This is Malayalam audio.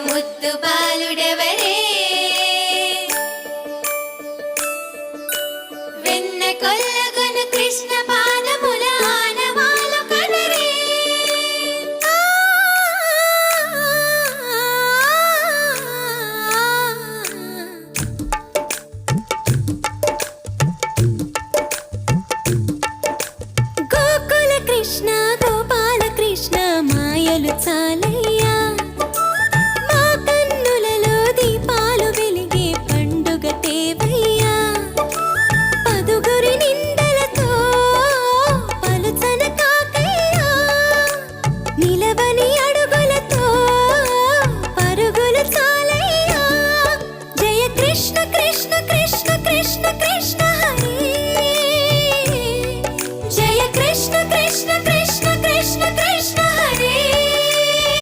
മുത്തുപാലുടവരെ. വെണ്ണ കൊല്ലകുന്നു കൃഷ്ണപാദമുല ആനവാലു കടരെ ഗോകുല കൃഷ്ണ Krishna